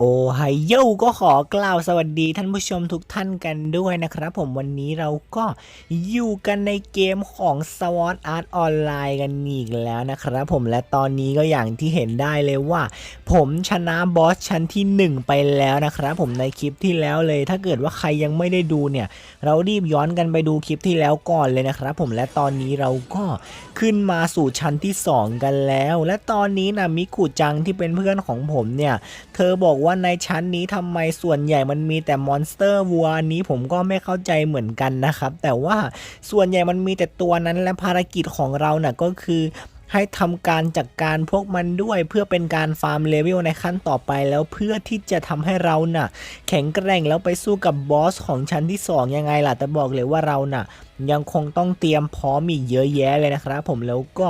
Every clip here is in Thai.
โอไฮโยก็ขอกล่าวสวัสดีท่านผู้ชมทุกท่านกันด้วยนะครับผมวันนี้เราก็อยู่กันในเกมของ SWOT Art Online กันอีกแล้วนะครับผมและตอนนี้ก็อย่างที่เห็นได้เลยว่า ผมชนะบอสชั้นที่ 1 ไปแล้วนะครับผมในคลิปที่แล้วเลย ถ้าเกิดว่าใครยังไม่ได้ดูเนี่ย เรารีบย้อนกันไปดูคลิปที่แล้วก่อนเลยนะครับผมและตอนนี้เราก็ขึ้นมาสู่ชั้นที่ 2 กันแล้ว และตอนนี้นะมิกุจังที่เป็นเพื่อนของผมเนี่ย เธอบอกว่าว่าในชั้นนี้ทำไมส่วนใหญ่มันมีแต่มอนสเตอร์วัวอันนี้ผมก็ไม่เข้าใจเหมือนกันนะครับ แต่ว่าส่วนใหญ่มันมีแต่ตัวนั้นและภารกิจของเราน่ะก็คือ ให้ทำการจัดกการพวกมันด้วยเพื่อเป็นการฟาร์มเลเวลในขั้นต่อไปแล้วเพื่อที่จะทำให้เราน่ะ แข็งแกร่งแล้วไปสู้กับบอสของชั้นที่ 2 ยังไงล่ะ แต่บอกเลยว่าเราน่ะยังคงต้องเตรียมพร้อมอีกเยอะแยะเลยนะครับผมแล้วก็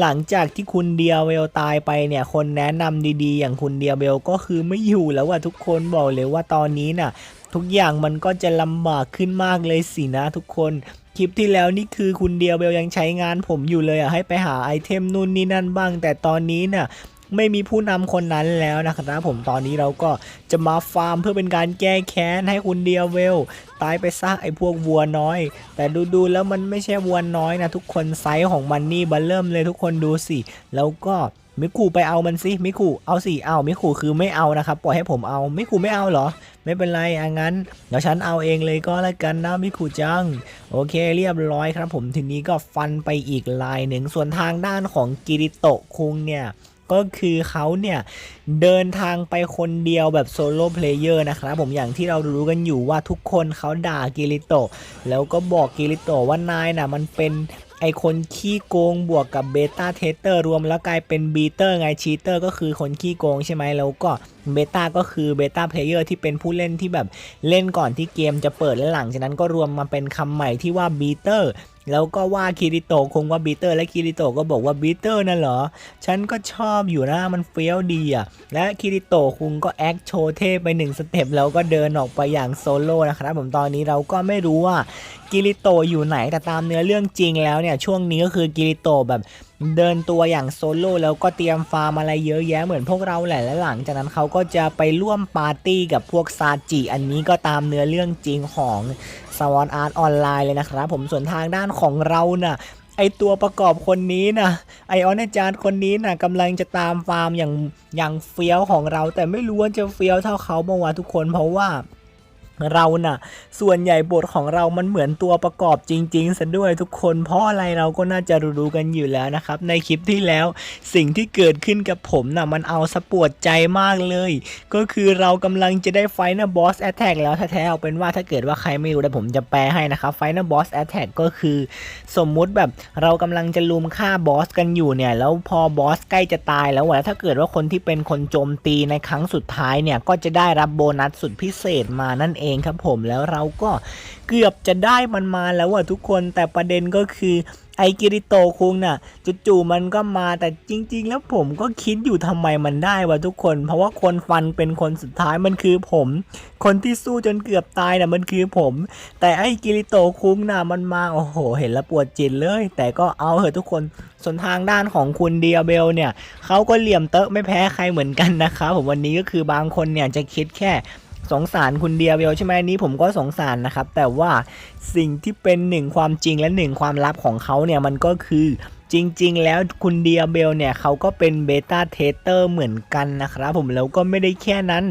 หลังจากที่คุณเดียเวลตายไปเนี่ย คนแนะนำดีๆ อย่างคุณเดียเวลก็คือไม่อยู่แล้วว่าทุกคนบอกเลยว่าตอนนี้น่ะ ทุกอย่างมันก็จะลำบากขึ้นมากเลยสินะทุกคน คลิปที่แล้วนี่คือคุณเดียวเบลยังใช้งานผมอยู่เลยอะให้ไปหาไอเทมนู่นนี่นั่นบ้าง แต่ตอนนี้เนี่ยไม่มีผู้นำคนนั้นแล้วนะครับผมตอนนี้เราก็จะมาฟาร์มเพื่อเป็นการแก้แค้นให้คุณเดียวเวล ตายไปซะไอพวกวัวน้อย แต่ดูๆแล้วมันไม่ใช่วัวน้อยนะทุกคนไซส์ของมันนี่บัลเริ่มเลยทุกคนดูสิ แล้วก็ มิคุไปเอามันสิมิคุเอาสิเอามิคุคือไม่เอานะครับปล่อยให้ผมเอามิคุไม่เอาเหรอ ไม่เป็นไรอะงั้นเดี๋ยวฉันเอาเองเลยก็แล้วกันนะมิคุจัง โอเคเรียบร้อยครับผมทีนี้ก็ฟันไปอีกลายหนึ่งส่วนทางด้านของกิริโตะคุงเนี่ยก็คือเขาเนี่ยเดินทางไปคนเดียวแบบโซโล่เพลเยอร์นะครับผมอย่างที่เรารู้กันอยู่ว่าทุกคนเขาด่ากิริโตแล้วก็บอกกิริโตว่านายน่ะมันเป็น ไอคนขี้โกงบวกกับเบต้าเทสเตอร์รวมแล้วกลายเป็นบีเตอร์ไงชีเตอร์ก็คือคนขี้โกงใช่ไหมแล้วก็ เบต้าก็คือเบต้าเพลเยอร์ที่เป็นผู้เล่นที่แบบเล่นก่อนที่เกมจะเปิดและหลังจากนั้นก็รวมมาเป็นคำใหม่ที่ว่าบีเตอร์แล้วก็ว่าคิริโตคงว่าบีเตอร์และคิริโตก็บอกว่าบีเตอร์นั่นเหรอ ฉันก็ชอบอยู่นะมันเฟี้ยวดีอะ และคิริโตคุงก็แอคโชว์เทไปหนึ่งสเต็ปแล้วก็เดินออกไปอย่างโซโล่นะครับผมตอนนี้เราก็ไม่รู้ว่ากิริโตอยู่ไหนแต่ตามเนื้อเรื่องจริงแล้วเนี่ยช่วงนี้ก็คือกิริโตแบบ เดินตัวอย่างโซโล่แล้วก็เตรียมฟาร์มอะไรเยอะแยะเหมือนพวกเราแหละและหลังจากนั้นเขาก็จะไปร่วมปาร์ตี้กับพวกซาจิอันนี้ก็ตามเนื้อเรื่องจริงของสวอนอาร์ตออนไลน์เลยนะครับ ผมส่วนทางด้านของเราน่ะไอตัวประกอบคนนี้นะไอออนอาจารย์คนนี้นะกำลังจะตามฟาร์มอย่างอย่างเฟี้ยวของเรา แต่ไม่รู้ว่าจะเฟี้ยวเท่าเขาบ้างวะทุกคนเพราะว่า เราน่ะ ส่วนใหญ่บทของเรามันเหมือนตัวประกอบจริงๆซะด้วยทุกคนเพราะอะไรเราก็น่าจะรู้กันอยู่แล้วนะครับ ในคลิปที่แล้วสิ่งที่เกิดขึ้นกับผมน่ะมันเอาสะปวดใจมากเลย ก็คือเรากำลังจะได้ไฟนะบอสแอตแทกแล้วแท้ๆเอาเป็นว่าถ้าเกิดว่าใครไม่รู้เดี๋ยวผมจะแปลให้นะครับไฟนะบอสแอตแทกก็คือสมมุติแบบเรากำลังจะลุมฆ่าบอสกันอยู่เนี่ยแล้วพอบอสใกล้จะตายแล้วอะถ้าเกิดว่าคนที่เป็นคนโจมตีในครั้งสุดท้ายเนี่ยก็จะได้รับโบนัสสุดพิเศษมานั่นเองครับผมแล้วเราก็เกือบจะได้มันมาแล้วอะทุกคนแต่ประเด็นก็คือไอกิริโตคุงน่ะจู่ๆมันก็มาแต่จริง ๆ แล้วผมก็คิดอยู่ทำไมมันได้วะทุกคน เพราะว่าคนฟันเป็นคนสุดท้ายมันคือผม คนที่สู้จนเกือบตายน่ะมันคือผม แต่ไอ้กิริโตคุงน่ะมันมาโอ้โห เห็นแล้วปวดจิตเลย แต่ก็เอาเถอะทุกคนส่วนทางด้านของคุณเดียเบลเนี่ยเขาก็เหลี่ยมเตอะไม่แพ้ใครเหมือนกันนะครับผมวันนี้ก็คือบางคนเนี่ยจะคิดแค่ สงสารคุณเดียเบลใช่ไหมนี้ผมก็สงสารนะครับ แต่ว่าสิ่งที่เป็นหนึ่งความจริงและหนึ่งความลับของเขาเนี่ยมันก็คือจริง ๆ แล้วคุณเดียเบลเนี่ยเขาก็เป็นเบต้าเทสเตอร์เหมือนกันนะครับผมแล้วก็ไม่ได้แค่นั้น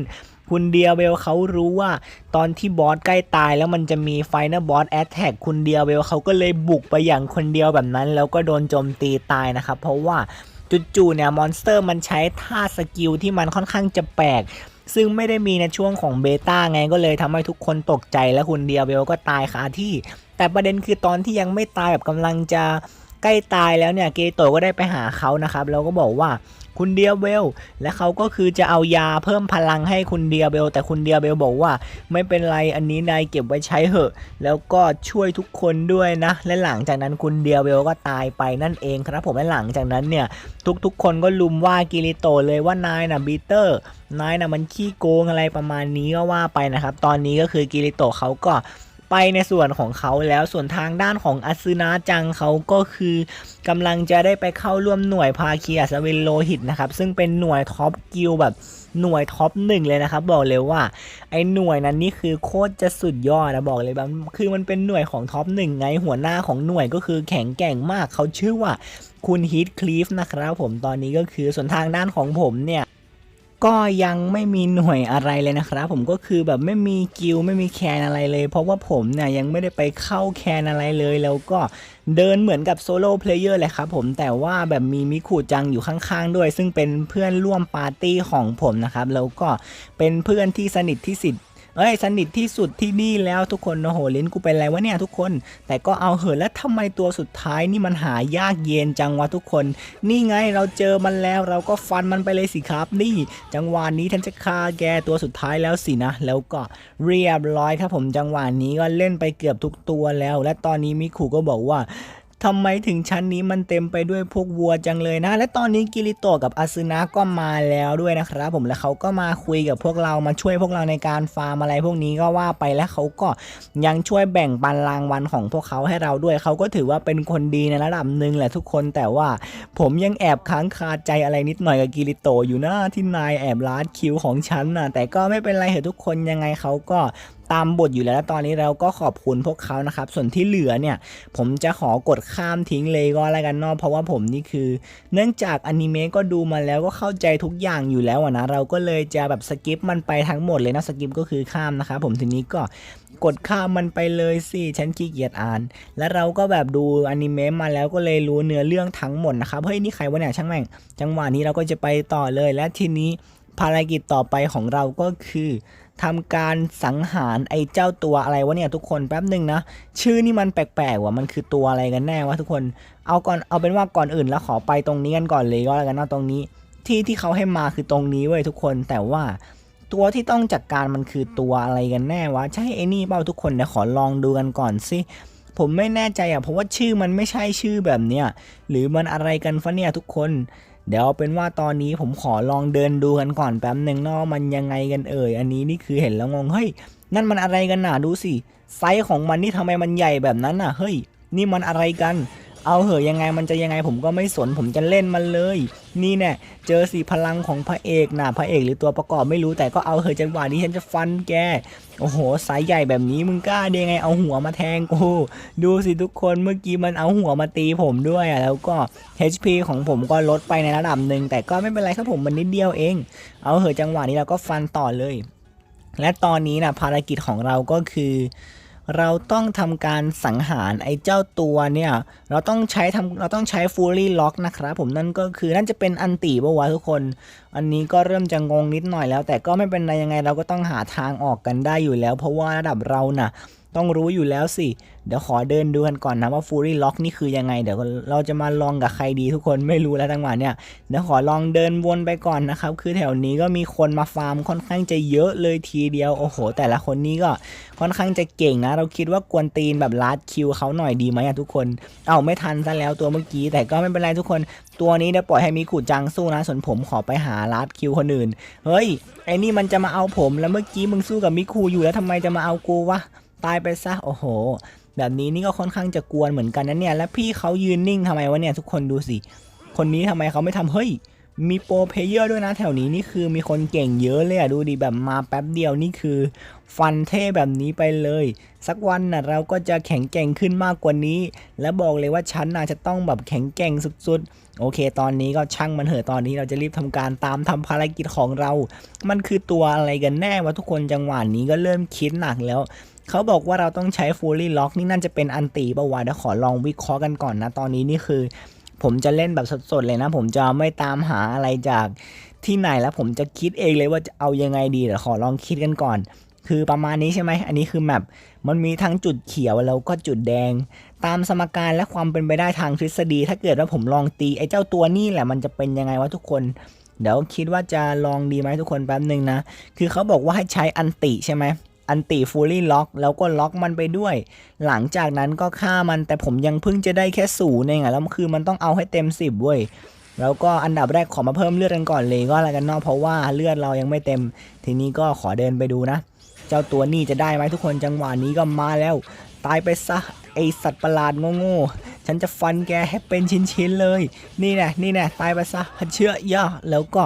คุณเดียเบลเขารู้ว่าตอนที่บอสใกล้ตายแล้วมันจะมีไฟน a l บอสแอตแทกคุณเดียเบลเขาก็เลยบุกไปอย่างคนเดียวแบบนั้น แล้วก็โดนโจมตีตายนะครับ เพราะว่าจู่ๆเนี่ยมอนสเตอร์มันใช้ท่าสกิลที่มันค่อนข้างจะแปลก ซึ่งไม่ได้มีในช่วงของเบต้าไงก็เลยทำให้ทุกคนตกใจและคุณเดียเบลก็ตายคาที่ แต่ประเด็นคือตอนที่ยังไม่ตายแบบกำลังจะใกล้ตายแล้วเนี่ยเกโตก็ได้ไปหาเขานะครับแล้วก็บอกว่า คุณเดียเบลและเขาก็คือจะเอายาเพิ่มพลังให้คุณเดียเบลแต่คุณเดียเบลบอกว่า ไม่เป็นไรอันนี้นายเก็บไว้ใช้เหอะ แล้วก็ช่วยทุกคนด้วยนะ และหลังจากนั้นคุณเดียเบลก็ตายไปนั่นเองครับผมและหลังจากนั้นเนี่ยทุกๆ คนก็ลุมว่ากิริโตเลยว่านายน่ะบีเตอร์นายน่ะมันขี้โกงอะไรประมาณนี้ก็ว่าไปนะครับ ตอนนี้ก็คือกิริโตเขาก็ ไปในส่วนของเขาแล้วส่วนทางด้านของอาซึนะจังเขาก็คือกำลังจะได้ไปเข้าร่วมหน่วยภาคีอัศวินโลหิตนะครับ ซึ่งเป็นหน่วยท็อปกิลแบบหน่วยท็อปหนึ่งเลยนะครับ บอกเลยว่า ไอ้หน่วยนั้นนี่คือโคตรจะสุดยอดนะบอกเลยแบบคือมันเป็นหน่วยของท็อปหนึ่งไงหัวหน้าของหน่วยก็คือแข็งแกร่งมากเขาชื่อว่าคุณฮีทคลีฟนะครับผมตอนนี้ก็คือส่วนทางด้านของผมเนี่ย ก็ยังไม่มีหน่วยอะไรเลยนะครับ ผมก็คือแบบไม่มีกิลไม่มีแคนอะไรเลย เพราะว่าผมเนี่ยยังไม่ได้ไปเข้าแคนอะไรเลย แล้วก็เดินเหมือนกับโซโล่เพลเยอร์เลยครับผมแต่ว่าแบบมีมิคุจังอยู่ข้างๆด้วย ซึ่งเป็นเพื่อนร่วมปาร์ตี้ของผมนะครับแล้วก็เป็นเพื่อนที่สนิทที่สุด เอ้ยสนิทที่สุดที่นี่แล้วทุกคนโอ้โหลิ้นกูเป็นไรวะเนี่ยทุกคน แต่ก็เอาเหอะแล้วทำไมตัวสุดท้ายนี่มันหายากเย็นจังวะทุกคน นี่ไงเราเจอมันแล้วเราก็ฟันมันไปเลยสิครับ นี่ จังหวะนี้ฉันจะฆ่าแกตัวสุดท้ายแล้วสินะ แล้วก็เรียบร้อยครับผมจังหวะนี้ก็เล่นไปเกือบทุกตัวแล้ว และตอนนี้มิคุก็บอกว่า ทำไมถึงชั้นนี้มันเต็มไปด้วยพวกวัวจังเลยนะ และตอนนี้กิริโตกับอาซึนะก็มาแล้วด้วยนะครับผมและเขาก็มาคุยกับพวกเรามาช่วยพวกเราในการฟาร์มอะไรพวกนี้ก็ว่าไปและเขาก็ยังช่วยแบ่งปันรางวัลของพวกเขาให้เราด้วย เขาก็ถือว่าเป็นคนดีในระดับหนึ่งแหละทุกคนแต่ว่าผมยังแอบค้างคาใจอะไรนิดหน่อยกับกิริโตอยู่นะที่นายแอบลาดคิวของฉันนะแต่ก็ไม่เป็นไรเหอทุกคนยังไงเขาก็ ตามบทอยู่แล้วตอนนี้เราก็ขอบคุณพวกเขานะครับ ส่วนที่เหลือเนี่ย ผมจะขอกดข้ามทิ้งเลยก็แล้วกันเนาะเพราะว่าผมนี่คือ เนื่องจากอนิเมะก็ดูมาแล้วก็เข้าใจทุกอย่างอยู่แล้วนะเราก็เลยจะแบบสกิปมันไปทั้งหมดเลยนะสกิปก็คือข้ามนะครับผมทีนี้ก็กดข้ามมันไปเลยสิฉันขี้เกียจอ่าน แล้วเราก็แบบดูอนิเมะมาแล้วก็เลยรู้เนื้อเรื่องทั้งหมดนะครับเฮ้ยนี่ใครวะเนี่ยช่างแม่ง จังหวะนี้เราก็จะไปต่อเลยและทีนี้ภารกิจต่อไปของเราก็คือ ทำการสังหารไอ้เจ้าตัวอะไรวะเนี่ยทุกคนแป๊บหนึ่งนะ ชื่อนี่มันแปลกๆว่ะมันคือตัวอะไรกันแน่วะทุกคนเอาก่อนเอาเป็นว่าก่อนอื่นแล้วขอไปตรงนี้กันก่อนเลยก็แล้วกันนะตรงนี้ที่ที่เขาให้มาคือตรงนี้เว้ยทุกคนแต่ว่าตัวที่ต้องจัดการมันคือตัวอะไรกันแน่วะใช่ไอ้นี่เปล่าทุกคนเดี๋ยวขอลองดูกันก่อนสิผมไม่แน่ใจอะเพราะว่าชื่อมันไม่ใช่ชื่อแบบเนี้ยหรือมันอะไรกันฟะเนี่ยทุกคน เดี๋ยวเป็นว่าตอนนี้ผมขอลองเดินดูกันก่อนแป๊บหนึ่งเนาะมันยังไงกันเอ่ย อันนี้นี่คือเห็นแล้วงง เฮ้ย นั่นมันอะไรกันน่ะดูสิ ไซส์ของมันนี่ทำไมมันใหญ่แบบนั้นน่ะ เฮ้ย นี่มันอะไรกัน เอาเหอะยังไงมันจะยังไงผมก็ไม่สนผมจะเล่นมันเลย นี่แน่เจอสิพลังของพระเอกนะพระเอกหรือตัวประกอบไม่รู้แต่ก็เอาเหอะจังหวะนี้ฉันจะฟันแกโอ้โห สายใหญ่แบบนี้มึงกล้าได้ไงเอาหัวมาแทงกูดูสิทุกคนเมื่อกี้มันเอาหัวมาตีผมด้วยอะแล้วก็ HP ของผมก็ลดไปในระดับหนึ่งแต่ก็ไม่เป็นไรครับผมมันนิดเดียวเอง เอาเหอะจังหวะนี้เราก็ฟันต่อเลย และตอนนี้นะภารกิจของเราก็คือ เราต้องทำการสังหารไอ้เจ้าตัวเนี่ย เราต้องใช้ทำเราต้องใช้ Fury Lock นะครับผมนั่นก็คือนั่นจะเป็นอันตีปะวะทุกคน อันนี้ก็เริ่มจะงงนิดหน่อยแล้ว แต่ก็ไม่เป็นไรยังไงเราก็ต้องหาทางออกกันได้อยู่แล้ว เพราะว่าระดับเราน่ะ ต้องรู้อยู่แล้วสิ เดี๋ยวขอเดินดูกันก่อนนะว่า Fury Lock นี่คือยังไง เดี๋ยวเราจะมาลองกับใครดีทุกคนไม่รู้แล้วจังหวะเนี่ย เดี๋ยวขอลองเดินวนไปก่อนนะครับ คือแถวนี้ก็มีคนมาฟาร์มค่อนข้างจะเยอะเลยทีเดียว โอ้โห แต่ละคนนี้ก็ค่อนข้างจะเก่งนะ เราคิดว่ากวนตีนแบบลัดคิวเขาหน่อยดีไหมอะทุกคน เอ้าไม่ทันซะแล้วตัวเมื่อกี้ แต่ก็ไม่เป็นไรทุกคน ตัวนี้เดี๋ยวปล่อยให้มีขู่จังสู้นะ ส่วนผมขอไปหาลัดคิวคนอื่น เฮ้ย ไอ้นี่มันจะมาเอาผม แล้วเมื่อกี้มึงสู้กับมิคูอยู่แล้วทำไมจะมาเอากูวะ ตายไปซะโอ้โห แบบนี้นี่ก็ค่อนข้างจะกวนเหมือนกันนะเนี่ย แล้วพี่เขายืนนิ่งทำไมวะเนี่ยทุกคนดูสิ คนนี้ทำไมเขาไม่ทำเฮ้ย มีโปรเพเยอร์ด้วยนะแถวนี้นี่คือมีคนเก่งเยอะเลยอะดูดิแบบมาแป๊บเดียวนี่คือ ฟันเท่แบบนี้ไปเลย สักวันน่ะเราก็จะแข็งแกร่งขึ้นมากกว่านี้ และบอกเลยว่าฉันน่าจะต้องแบบแข็งแกร่งสุดๆโอเค ตอนนี้ก็ช่างมันเถอะ ตอนนี้เราจะรีบทำการตามทำภารกิจของเรา มันคือตัวอะไรกันแน่วะทุกคนจังหวะนี้ก็เริ่มคิดหนักแล้ว เขาบอกว่าเราต้องใช้ Fully Lock นี่น่าจะเป็นอันตีปะวะเดี๋ยวขอลองวิเคราะห์กันก่อนนะ ตอนนี้นี่คือ ผมจะเล่นแบบสดๆเลยนะ ผมจะไม่ตามหาอะไรจากที่ไหนแล้วผมจะคิดเองเลยว่าจะเอายังไงดีเดี๋ยวขอลองคิดกันก่อน คือประมาณนี้ใช่ไหมอันนี้คือแมปมันมีทั้งจุดเขียวแล้วก็จุดแดง ตามสมการและความเป็นไปได้ทางทฤษฎี ถ้าเกิดว่าผมลองตีไอ้เจ้าตัวนี่แหละมันจะเป็นยังไงวะทุกคนเดี๋ยวคิดว่าจะลองดีไหมทุกคนแป๊บหนึ่งนะ คือเขาบอกว่าให้ใช้อันติใช่ไหม อันติฟูลี่ล็อกแล้วก็ล็อกมันไปด้วย หลังจากนั้นก็ฆ่ามันแต่ผมยังเพิ่งจะได้แค่ศูนย์เองอะแล้วคือมันต้องเอาให้เต็มสิบเว้ยแล้วก็อันดับแรกขอมาเพิ่มเลือดกันก่อนเลยก็อะไรกันเนอกเพราะว่าเลือดเรายังไม่เต็ม ทีนี้ก็ขอเดินไปดูนะ เจ้าตัวนี่จะได้ไหมทุกคนจังหวะนี้ก็มาแล้ว ตายไปซะไอสัตว์ประหลาดโง่ๆฉันจะฟันแกให้เป็นชิ้นๆเลย นี่แน่นี่แน่ตายไปซะเชื่อย่าแล้วก็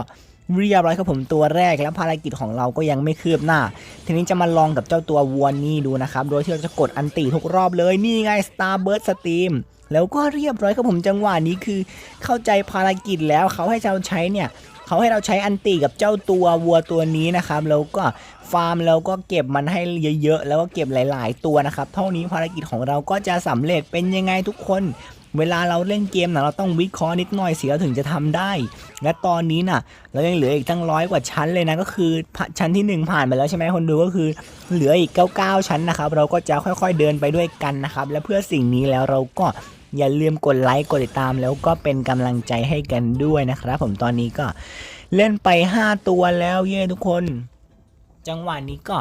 เรียบร้อยครับผมตัวแรกแล้วภารกิจของเราก็ยังไม่คืบหน้า ทีนี้จะมาลองกับเจ้าตัววัวนี่ดูนะครับ โดยที่เราจะกดอันติทุกรอบเลยนี่ไง Starburst Steam แล้วก็เรียบร้อยครับผมจังหวะนี้คือ เข้าใจภารกิจแล้วเขาให้เราใช้เนี่ยเขาให้เราใช้อันติกับเจ้าตัววัวตัวนี้นะครับแล้วก็ฟาร์มแล้วก็เก็บมันให้เยอะๆ แล้วก็เก็บหลาย ๆ ตัวนะครับ เท่านี้ภารกิจของเราก็จะสำเร็จเป็นยังไงทุกคน เวลาเราเล่นเกมนะเราต้องวิเคราะห์นิดหน่อยเสิเราถึงจะทำได้ และตอนนี้น่ะ เรายังเหลืออีกตั้งร้อยกว่าชั้นเลยนะก็คือชั้นที่ 1 ผ่านไปแล้วใช่ไหมคนดูก็คือ เหลืออีก 99 ชั้นนะครับ เราก็จะค่อยๆเดินไปด้วยกันนะครับ และเพื่อสิ่งนี้แล้วเราก็อย่าลืมกดไลค์กดติดตามแล้วก็เป็นกำลังใจให้กันด้วยนะครับ ผมตอนนี้ก็เล่นไป 5 ตัวแล้วเย้ทุกคน จังหวะนี้ก็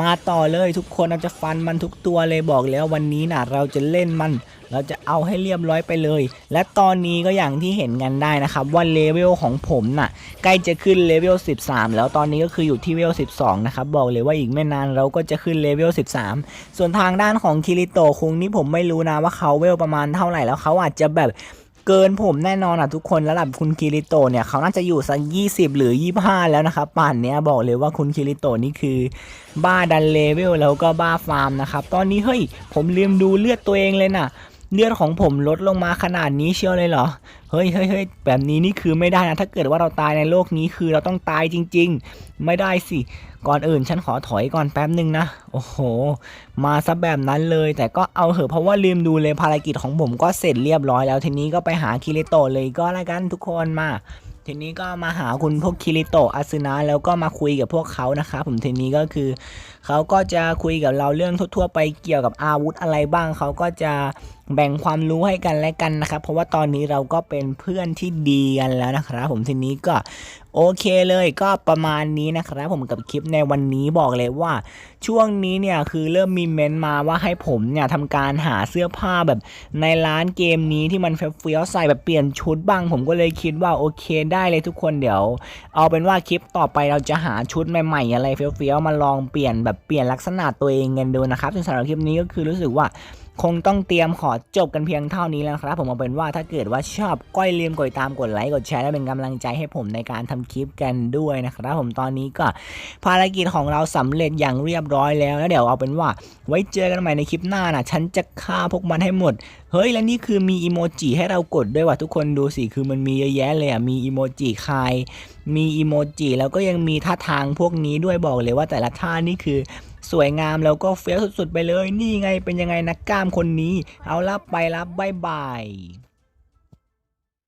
มาต่อเลยทุกคนเราจะฟันมันทุกตัวเลยบอกแล้ววันนี้นะเราจะเล่นมัน เราจะเอาให้เรียบร้อยไปเลย และตอนนี้ก็อย่างที่เห็นกันได้นะครับว่าเลเวลของผมน่ะใกล้จะขึ้นเลเวล13 แล้วตอนนี้ก็คืออยู่ที่เลเวล12 นะครับบอกเลยว่าอีกไม่นานเราก็จะขึ้นเลเวล13 ส่วนทางด้านของคิริโตคุงนี่ผมไม่รู้นะว่าเขาเวลประมาณเท่าไหร่แล้วเขาอาจจะแบบ เกินผมแน่นอนอะทุกคนระดับคุณคิริโตเนี่ยเขาน่าจะอยู่สัก20หรือ25แล้วนะครับป่านเนี้ยบอกเลยว่าคุณคิริโตนี่คือ บ้าดันเลเวลแล้วก็บ้าฟาร์มนะครับ ตอนนี้เฮ้ยผมลืมดูเลือดตัวเองเลยน่ะ เลือดของผมลดลงมาขนาดนี้เชียวเลยเหรอ เฮ้ยเฮ้ยเฮ้ยแบบนี้นี่คือไม่ได้นะ ถ้าเกิดว่าเราตายในโลกนี้คือเราต้องตายจริง ๆ ไม่ได้สิ ก่อนอื่นฉันขอถอยก่อนแป๊บหนึ่งนะ โอ้โห มาซะแบบนั้นเลย แต่ก็เอาเหอะเพราะว่าลืมดูเลยภารกิจของผมก็เสร็จเรียบร้อยแล้ว ทีนี้ก็ไปหาคิริโตะเลยก็แล้วกันทุกคนมาทีนี้ก็มาหาคุณพวกคิริโตะอาซึนะแล้วก็มาคุยกับพวกเขานะครับผมทีนี้ก็คือ เขาก็จะคุยกับเราเรื่องทั่ว ๆ ไปเกี่ยวกับอาวุธอะไรบ้าง เขาก็จะ แบ่งความรู้ให้กันและกันนะครับ เพราะว่าตอนนี้เราก็เป็นเพื่อนที่ดีกันแล้วนะครับ ผมทีนี้ก็โอเคเลยก็ประมาณนี้นะครับ ผมกับคลิปในวันนี้บอกเลยว่า ช่วงนี้เนี่ยคือเริ่มมีเมนมาว่าให้ผมเนี่ยทำการหาเสื้อผ้าแบบในร้านเกมนี้ที่มันเฟี้ยวๆใส่แบบเปลี่ยนชุดบ้าง ผมก็เลยคิดว่าโอเคได้เลยทุกคนเดี๋ยว เอาเป็นว่าคลิปต่อไปเราจะหาชุดใหม่ๆอะไรเฟี้ยวๆมาลองเปลี่ยนแบบเปลี่ยนลักษณะตัวเองกันดูนะครับสำหรับคลิปนี้ก็คือรู้สึกว่า คงต้องเตรียมขอจบกันเพียงเท่านี้แล้วครับ ผมเอาเป็นว่าถ้าเกิดว่าชอบก็อยลืมกดติดตามกดไลค์กดแชร์และเป็นกำลังใจให้ผมในการทำคลิปกันด้วยนะครับผมตอนนี้ก็ภารกิจของเราสำเร็จอย่างเรียบร้อยแล้วแล้วเดี๋ยวเอาเป็นว่า ไว้เจอกันใหม่ในคลิปหน้านะฉันจะฆ่าพวกมันให้หมดเฮ้ยแล้วนี่คือมีอีโมจิให้เรากดด้วยว่ะทุกคนดูสิคือมันมีเยอะแยะเลยอะมีอีโมจิคายมีอีโมจิแล้วก็ยังมีท่าทางพวกนี้ด้วยบอกเลยว่าแต่ละท่านี่คือ สวยงามแล้วก็เฟี้ยวสุดๆไปเลย นี่ไงเป็นยังไงนักกล้ามคนนี้ เอาละไปรับายบาย